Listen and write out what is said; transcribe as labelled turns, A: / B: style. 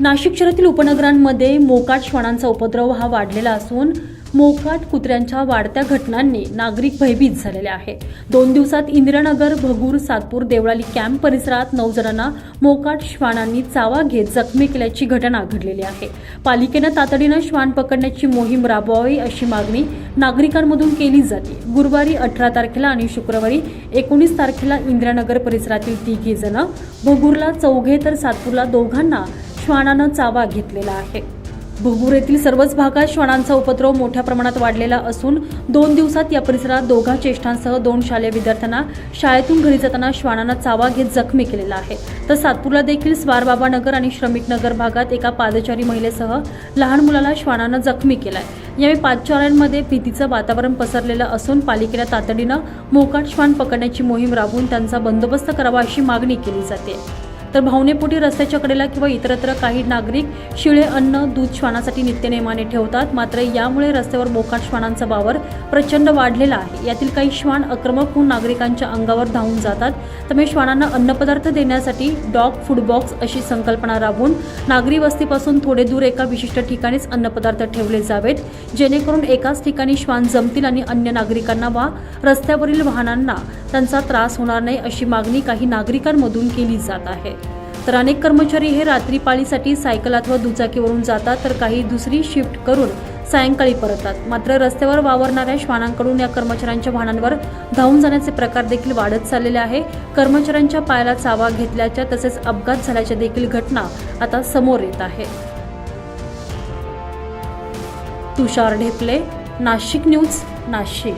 A: नाशिक शहरातील उपनगरांमध्ये मोकाट श्वानांचा उपद्रव हा वाढलेला असून मोकाट कुत्र्यांच्या वाढत्या घटनांनी नागरिक भयभीत झालेले आहे दोन दिवसात इंदिरानगर भगूर सातपूर देवळाली कॅम्प परिसरात नऊ जणांना मोकाट श्वानांनी चावा घेत जखमी केल्याची घटना घडलेली आहे. पालिकेनं तातडीनं श्वान पकडण्याची मोहीम राबवावी अशी मागणी नागरिकांमधून केली जाते. गुरुवारी अठरा तारखेला आणि शुक्रवारी एकोणीस तारखेला इंदिरानगर परिसरातील तिघे जण भगूरला चौघे तर सातपूरला दोघांना श्वानानं चावा घेतलेला आहे. भोगूर येथील सर्वच भागात श्वानांचा उपद्रव मोठ्या प्रमाणात वाढलेला असून दोन दिवसात या परिसरात दोघा ज्येष्ठांसह दोन शालेय विद्यार्थ्यांना शाळेतून घरी जाताना श्वानानं चावा घेत जखमी केलेला आहे. तर सातपूरला देखील स्वारबाबा नगर आणि श्रमिक नगर भागात एका पादचारी महिलेसह लहान मुलाला श्वानानं जखमी केलाय. यावेळी पादचाऱ्यांमध्ये भीतीचं वातावरण पसरलेलं असून पालिकेला तातडीनं मोकाट श्वान पकडण्याची मोहीम राबवून त्यांचा बंदोबस्त करावा अशी मागणी केली जाते. तर भावनेपोटी रस्त्याच्या कडेला किंवा इतरत्र काही नागरिक शिळे अन्न दूध श्वानासाठी नित्यनेमाने ठेवतात. मात्र यामुळे रस्त्यावर मोकाट श्वानांचा वावर प्रचंड वाढलेला आहे. यातील काही श्वान आक्रमक होऊन नागरिकांच्या अंगावर धावून जातात. त्यामुळे श्वानांना अन्नपदार्थ देण्यासाठी डॉग फूड बॉक्स अशी संकल्पना राबवून नागरी वस्तीपासून थोडे दूर एका विशिष्ट ठिकाणीच अन्नपदार्थ ठेवले जावेत. जेणेकरून एकाच ठिकाणी श्वान जमतील आणि अन्य नागरिकांना वा रस्त्यावरील वाहनांना त्यांचा त्रास होणार नाही अशी मागणी काही नागरिकांमधून केली जात आहे. तर अनेक कर्मचारी हे रात्री पाळीसाठी सायकल अथवा दुचाकीवरून जातात तर काही दुसरी शिफ्ट करून सायंकाळी परततात. मात्र रस्त्यावर वावरणाऱ्या श्वानांकडून या कर्मचाऱ्यांच्या वाहनांवर धावून जाण्याचे प्रकार देखील वाढत चाललेले आहे. कर्मचाऱ्यांच्या पायाला चावा घेतल्याच्या तसेच अपघात झाल्याच्या देखील घटना आता समोर येत आहे. तुषार ढेपले नाशिक न्यूज नाशिक.